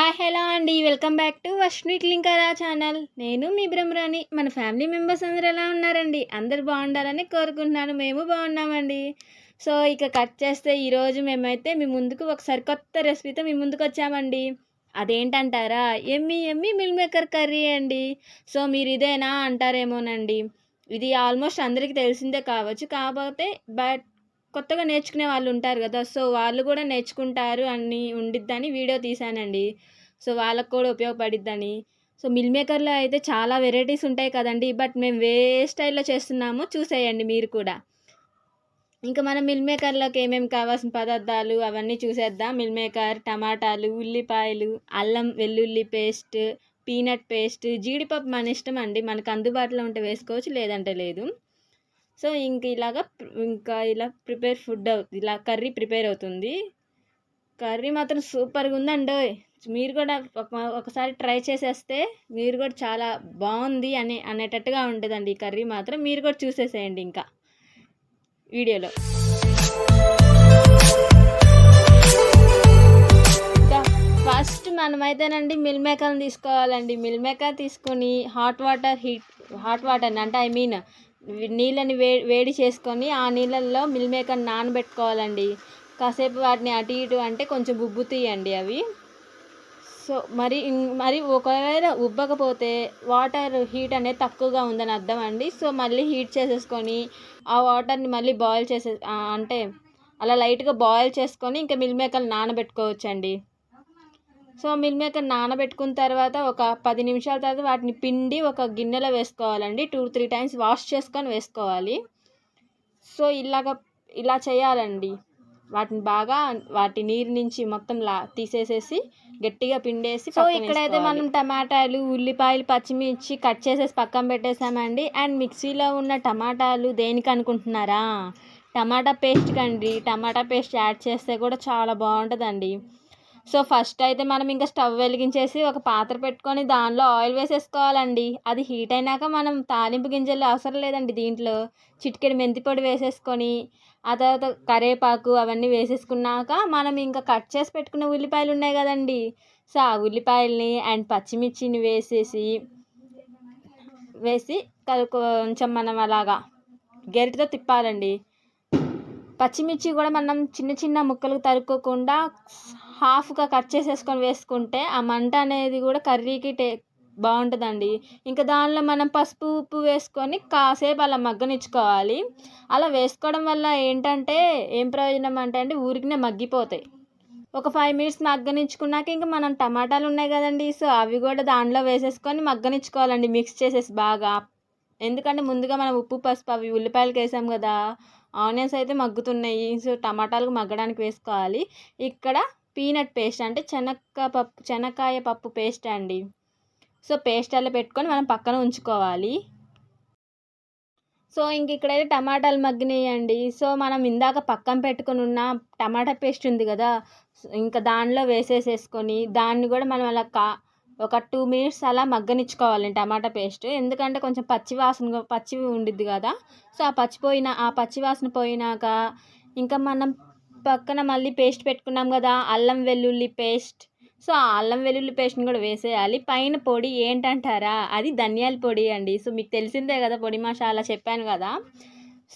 Hi hello అండి. Welcome back to Varshini క్లింకరా channel. నేను మీ బ్రహ్మరాణి. మన ఫ్యామిలీ మెంబర్స్ అందరు ఎలా ఉన్నారండి? అందరు బాగుండాలని కోరుకుంటున్నాను. మేము బాగున్నామండి. సో ఇక కట్ చేస్తే ఈరోజు మేమైతే మీ ముందుకు ఒకసారి కొత్త రెసిపీతో మీ ముందుకు వచ్చామండి. అదేంటంటారా? Yummy yummy meal maker curry అండి. సో మీరు ఇదేనా అంటారేమోనండి. ఇది ఆల్మోస్ట్ అందరికీ తెలిసిందే కావచ్చు. కాకపోతే బట్ కొత్తగా నేర్చుకునే వాళ్ళు ఉంటారు కదా సో వాళ్ళు కూడా నేర్చుకుంటారు అని ఉండిద్దని వీడియో తీశానండి. సో వాళ్ళకు కూడా ఉపయోగపడిద్దని. సో మిల్ మేకర్లో అయితే చాలా వెరైటీస్ ఉంటాయి కదండి బట్ మేము వే స్టైల్లో చేస్తున్నాము చూసేయండి మీరు కూడా. ఇంకా మనం మిల్ మేకర్లోకి ఏమేమి కావాల్సిన పదార్థాలు అవన్నీ చూసేద్దాం. మిల్ మేకర్ టమాటాలు ఉల్లిపాయలు అల్లం వెల్లుల్లి పేస్ట్ పీనట్ పేస్ట్ జీడిపప్పు మన ఇష్టం అండి. మనకు అందుబాటులో ఉంటే వేసుకోవచ్చు లేదంటే లేదు. సో ఇంక ఇలాగా ఇంకా ఇలా ప్రిపేర్ ఫుడ్ అవుతుంది ఇలా కర్రీ ప్రిపేర్ అవుతుంది. కర్రీ మాత్రం సూపర్గా ఉందండి మీరు కూడా ఒకసారి ట్రై చేసేస్తే మీరు కూడా చాలా బాగుంది అని అనేటట్టుగా ఉంటుందండి ఈ కర్రీ మాత్రం. మీరు కూడా చూసేసేయండి ఇంకా వీడియోలో. ఇంకా ఫస్ట్ మనమైతేనండి మిల్ మేకర్ని తీసుకోవాలండి. మిల్ మేకర్ తీసుకొని hot water heat hot water అంటే ఐ మీన్ నీళ్ళని వే వేడి చేసుకొని ఆ నీళ్ళల్లో మిల్ మేకర్ నానబెట్టుకోవాలండి. కాసేపు వాటిని అటు ఇటు అంటే కొంచెం ఉబ్బుతాయండి అవి. సో మరి మరి ఒకవేళ ఉబ్బకపోతే వాటర్ హీట్ అనేది తక్కువగా ఉందని అర్థం అండి. సో మళ్ళీ హీట్ చేసేసుకొని ఆ వాటర్ని మళ్ళీ బాయిల్ చేసే అంటే అలా లైట్గా బాయిల్ చేసుకొని ఇంకా మిల్ మేకర్ నానబెట్టుకోవచ్చండి. సో మిల్ మేకర్ నానబెట్టుకున్న తర్వాత ఒక పది నిమిషాల తర్వాత వాటిని పిండి ఒక గిన్నెలో వేసుకోవాలండి. టూ త్రీ టైమ్స్ వాష్ చేసుకొని వేసుకోవాలి. సో ఇలాగ ఇలా చేయాలండి. వాటిని బాగా వాటి నీరు నుంచి మొత్తం లా తీసేసేసి గట్టిగా పిండేసి సో ఇక్కడైతే మనం టమాటాలు ఉల్లిపాయలు పచ్చిమిర్చి కట్ చేసేసి పక్కన పెట్టేసామండి. అండ్ మిక్సీలో ఉన్న టమాటాలు దేనికి అనుకుంటున్నారా? టమాటా పేస్ట్ కండి. టమాటా పేస్ట్ యాడ్ చేస్తే కూడా చాలా బాగుంటుందండి. సో ఫస్ట్ అయితే మనం ఇంకా స్టవ్ వెలిగించేసి ఒక పాత్ర పెట్టుకొని దానిలో ఆయిల్ వేసేసుకోవాలండి. అది హీట్ అయినాక మనం తాలింపు గింజలు అవసరం లేదండి దీంట్లో. చిటికెడు మెంతి పొడి వేసేసుకొని ఆ తర్వాత కరివేపాకు అవన్నీ వేసేసుకున్నాక మనం ఇంకా కట్ చేసి పెట్టుకున్న ఉల్లిపాయలు ఉన్నాయి కదండి. సో ఆ ఉల్లిపాయల్ని అండ్ పచ్చిమిర్చిని వేసేసి వేసి కొంచెం మనం అలాగా గరిటతో తిప్పాలండి. పచ్చిమిర్చి కూడా మనం చిన్న చిన్న ముక్కలు తరుక్కోకుండా హాఫ్గా కట్ చేసేసుకొని వేసుకుంటే ఆ మంట అనేది కూడా కర్రీకి టే బాగుంటుందండి. ఇంకా దానిలో మనం పసుపు ఉప్పు వేసుకొని కాసేపు అలా మగ్గనిచ్చుకోవాలి. అలా వేసుకోవడం వల్ల ఏంటంటే ఏం ప్రయోజనం అంటే అండి ఊరికినే మగ్గిపోతాయి. ఒక ఫైవ్ మినిట్స్ మగ్గనిచ్చుకున్నాక ఇంకా మనం టమాటాలు ఉన్నాయి కదండి సో అవి కూడా దాంట్లో వేసేసుకొని మగ్గనిచ్చుకోవాలండి మిక్స్ చేసేసి బాగా. ఎందుకంటే ముందుగా మనం ఉప్పు పసుపు అవి ఉల్లిపాయలకి వేసాం కదా ఆనియన్స్ అయితే మగ్గుతున్నాయి. సో టమాటాలు మగ్గడానికి వేసుకోవాలి. ఇక్కడ పీనట్ పేస్ట్ అంటే చెనక్క పప్పు శనక్కాయ పప్పు పేస్ట్ అండి. సో పేస్ట్ అలా పెట్టుకొని మనం పక్కన ఉంచుకోవాలి. సో ఇంక ఇక్కడైతే టమాటాలు మగ్గినాయండి. సో మనం ఇందాక పక్కన పెట్టుకుని ఉన్న టమాటా పేస్ట్ ఉంది కదా ఇంకా దానిలో వేసేసేసుకొని దాన్ని కూడా మనం అలా కా ఒక టూ మినిట్స్ అలా మగ్గనిచ్చుకోవాలి టమాటా పేస్ట్. ఎందుకంటే కొంచెం పచ్చి వాసన పచ్చి ఉండిద్ది కదా. సో ఆ పచ్చిపోయిన ఆ పచ్చి వాసన పోయినాక ఇంకా మనం పక్కన మళ్ళీ పేస్ట్ పెట్టుకున్నాం కదా అల్లం వెల్లుల్లి పేస్ట్. సో ఆ అల్లం వెల్లుల్లి పేస్ట్ని కూడా వేసేయాలి. పైన పొడి ఏంటంటారా? అది ధనియాల పొడి అండి. సో మీకు తెలిసిందే కదా పొడి మసాలా చెప్పాను కదా.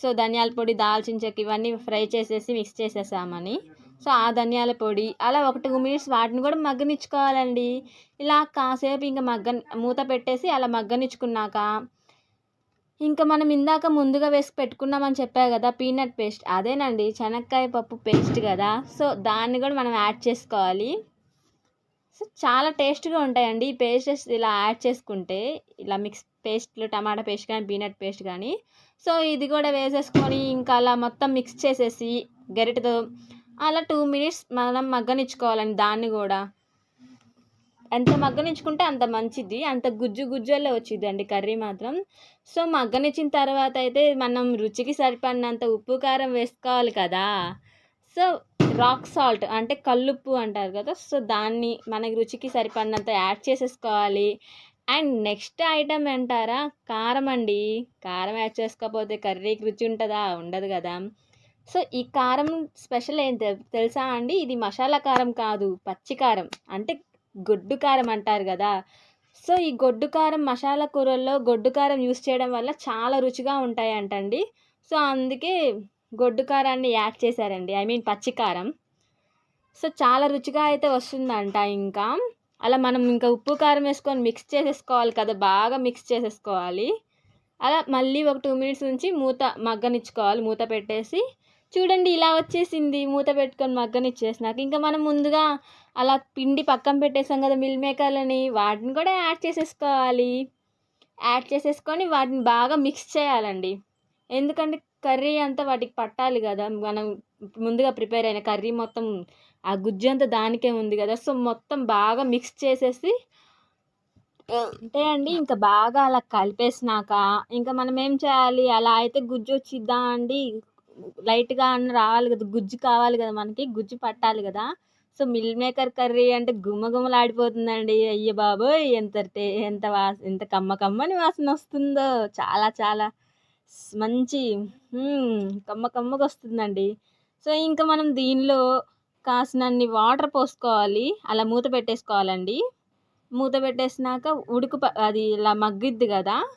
సో ధనియాల పొడి దాల్చిన చెక్క ఇవన్నీ ఫ్రై చేసేసి మిక్స్ చేసేసామని. సో ఆ ధనియాల పొడి అలా ఒక టూ మినిట్స్ వాటిని కూడా మగ్గనిచ్చుకోవాలండి. ఇలా కాసేపు ఇంకా మగ్గ మూత పెట్టేసి అలా మగ్గనిచ్చుకున్నాక ఇంకా మనం ఇందాక ముందుగా వేసి పెట్టుకున్నామని చెప్పా కదా పీనట్ పేస్ట్. అదేనండి శనక్కాయ పప్పు పేస్ట్ కదా. సో దాన్ని కూడా మనం యాడ్ చేసుకోవాలి. సో చాలా టేస్ట్గా ఉంటాయండి ఈ పేస్టెస్ ఇలా యాడ్ చేసుకుంటే. ఇలా మిక్స్ పేస్ట్లు టమాటా పేస్ట్ కానీ పీనట్ పేస్ట్ కానీ. సో ఇది కూడా వేసేసుకొని ఇంకా అలా మొత్తం మిక్స్ చేసేసి గరిటతో అలా టూ మినిట్స్ మనం మగ్గనిచ్చుకోవాలండి దాన్ని కూడా. ఎంత మగ్గనిచ్చుకుంటే అంత మంచిది అంత గుజ్జు గుజ్జులే వచ్చిందండి కర్రీ మాత్రం. సో మగ్గనిచ్చిన తర్వాత అయితే మనం రుచికి సరిపడినంత ఉప్పు కారం వేసుకోవాలి కదా. సో రాక్ సాల్ట్ అంటే కల్లుప్పు అంటారు కదా సో దాన్ని మనకి రుచికి సరిపడినంత యాడ్ చేసేసుకోవాలి. అండ్ నెక్స్ట్ ఐటమ్ అంటారా కారం అండి. కారం యాడ్ చేసుకోకపోతే కర్రీకి రుచి ఉంటుందా? ఉండదు కదా. సో ఈ కారం స్పెషల్ ఏంటి తెలుసా అండి? ఇది మసాలా కారం కాదు పచ్చి కారం. అంటే గొడ్డు కారం అంటారు కదా. సో ఈ గొడ్డు కారం మసాలా కూరల్లో గొడ్డు కారం యూస్ చేయడం వల్ల చాలా రుచిగా ఉంటాయంటండి. సో అందుకే గొడ్డు కారాన్ని యాడ్ చేశారండి. ఐ మీన్ పచ్చి కారం. సో చాలా రుచిగా అయితే వస్తుందంట ఇంకా. అలా మనం ఇంకా ఉప్పు కారం వేసుకొని మిక్స్ చేసేసుకోవాలి కదా బాగా మిక్స్ చేసేసుకోవాలి. అలా మళ్ళీ ఒక టూ మినిట్స్ నుంచి మూత మగ్గనిచ్చుకోవాలి మూత పెట్టేసి చూడండి ఇలా వచ్చేసింది. మూత పెట్టుకొని మగ్గనిచ్చేసినాక ఇంకా మనం ముందుగా అలా పిండి పక్కన పెట్టేసాం కదా మిల్ మేకర్లని వాటిని కూడా యాడ్ చేసేసుకోవాలి. యాడ్ చేసేసుకొని వాటిని బాగా మిక్స్ చేయాలండి. ఎందుకంటే కర్రీ అంతా వాటికి పట్టాలి కదా. మనం ముందుగా ప్రిపేర్ అయిన కర్రీ మొత్తం ఆ గుజ్జు అంతా దానికే ఉంది కదా. సో మొత్తం బాగా మిక్స్ చేసేసి అంటే అండి ఇంకా బాగా అలా కలిపేసినాక ఇంకా మనం ఏం చేయాలి? అలా అయితే గుజ్జు వచ్చిద్దా అండి? లైట్గా అన్న రావాలి కదా గుజ్జు కావాలి కదా మనకి గుజ్జు పట్టాలి కదా. సో మిల్ మేకర్ కర్రీ అంటే గుమ్మగుమ్మలాడిపోతుందండి అయ్య బాబోయ్ ఎంత టే ఎంత వాస ఎంత కమ్మ కమ్మని వాసన వస్తుందో. చాలా చాలా మంచి కమ్మ కమ్మగా వస్తుందండి సో ఇంకా మనం దీనిలో కాసినన్ని వాటర్ పోసుకోవాలి. అలా మూత పెట్టేసుకోవాలండి. మూత పెట్టేసినాక ఉడుకు ప- అది ఇలా మగ్గిద్ది కదా.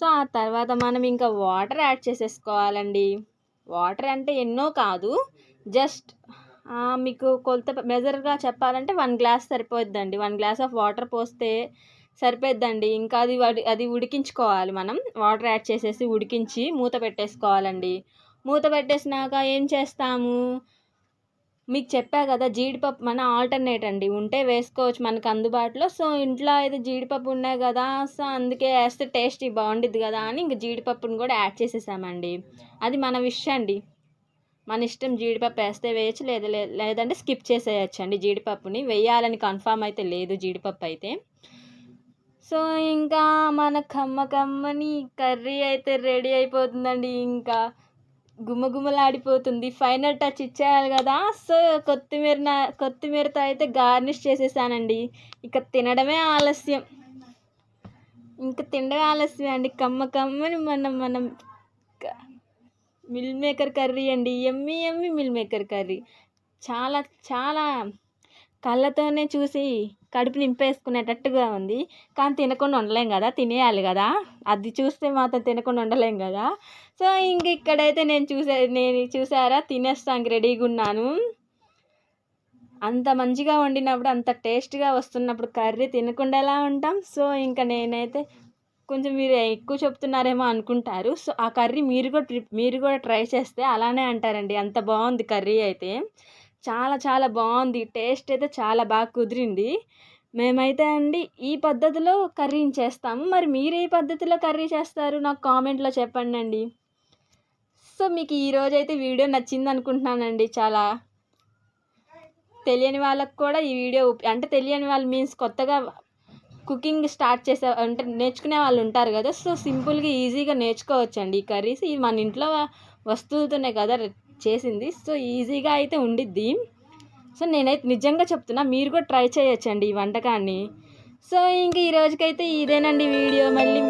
సో ఆ తర్వాత మనం ఇంకా వాటర్ యాడ్ చేసేసుకోవాలండి. వాటర్ అంటే ఎన్నో కాదు. జస్ట్ మీకు కొలత మెజర్గా చెప్పాలంటే వన్ గ్లాస్ సరిపోద్దండి వన్ గ్లాస్ ఆఫ్ వాటర్ పోస్తే సరిపోద్దండి ఇంకా అది అది ఉడికించుకోవాలి మనం. వాటర్ యాడ్ చేసేసి ఉడికించి మూత పెట్టేసుకోవాలండి. మూత పెట్టేసినాక ఏం చేస్తాము? మీకు చెప్పా కదా జీడిపప్పు మన ఆల్టర్నేట్ అండి. ఉంటే వేసుకోవచ్చు మనకు అందుబాటులో. సో ఇంట్లో అయితే జీడిపప్పు ఉన్నాయి కదా సో అందుకే వేస్తే టేస్టీ బాగుండిద్ది కదా అని ఇంక జీడిపప్పుని కూడా యాడ్ చేసేసామండి. అది మన విష్ అండి. మన ఇష్టం జీడిపప్పు వేస్తే వేయచ్చు లేదా లేదంటే స్కిప్ చేసేయచ్చు అండి జీడిపప్పుని. వేయాలని కన్ఫామ్ అయితే లేదు జీడిపప్పు అయితే. సో ఇంకా మన కమ్మ కమ్మని కర్రీ అయితే రెడీ అయిపోతుందండి ఇంకా. గుమగుమలాడిపోతుంది. ఫైనల్ టచ్ ఇచ్చేయాలి కదా. సో కొత్తిమీర కొత్తిమీరతో అయితే గార్నిష్ చేసేసానండి. ఇక తినడమే ఆలస్యం. ఇంకా తినడమే ఆలస్యం అండి. కమ్మ కమ్మని మనం మనం మిల్ మేకర్ కర్రీ అండి. Yummy yummy meal maker curry. చాలా చాలా కళ్ళతోనే చూసి కడుపు నింపేసుకునేటట్టుగా ఉంది. కానీ తినకుండా ఉండలేం కదా తినేయాలి కదా. అది చూస్తే మాత్రం తినకుండా ఉండలేం కదా. సో ఇంక ఇక్కడైతే నేను చూసే నేను చూసారా? తినేస్తానికి రెడీగా ఉన్నాను. అంత మంచిగా వండినప్పుడు అంత టేస్ట్గా వస్తున్నప్పుడు కర్రీ తినకుండా ఎలా ఉంటాం? సో ఇంకా నేనైతే కొంచెం మీరు ఎక్కువ చెప్తున్నారేమో అనుకుంటారు. సో ఆ కర్రీ మీరు కూడా మీరు కూడా ట్రై చేస్తే అలానే అంటారండి. అంత బాగుంది కర్రీ అయితే. చాలా చాలా బాగుంది. టేస్ట్ అయితే చాలా బాగా కుదిరింది. మేమైతే అండి ఈ పద్ధతిలో కర్రీని చేస్తాము. మరి మీరు ఏ పద్ధతిలో కర్రీ చేస్తారు? నాకు కామెంట్లో చెప్పండి అండి. సో మీకు ఈరోజు అయితే వీడియో నచ్చింది అనుకుంటున్నానండి చాలా. తెలియని వాళ్ళకు కూడా ఈ వీడియో అంటే తెలియని వాళ్ళు మీన్స్ కొత్తగా కుకింగ్ స్టార్ట్ చేసే అంటే నేర్చుకునే వాళ్ళు ఉంటారు కదా. సో సింపుల్గా ఈజీగా నేర్చుకోవచ్చండి ఈ కర్రీస్. ఇవి మన ఇంట్లో వస్తువుతోనే కదా చేసింది. సో ఈజీగా అయితే ఉండిద్ది. సో నేనైతే నిజంగా చెప్తున్నా మీరు కూడా ట్రై చేయొచ్చండి ఈ వంటకాన్ని. సో ఇంక ఈ రోజుకైతే ఇదేనండి వీడియో. మళ్ళీ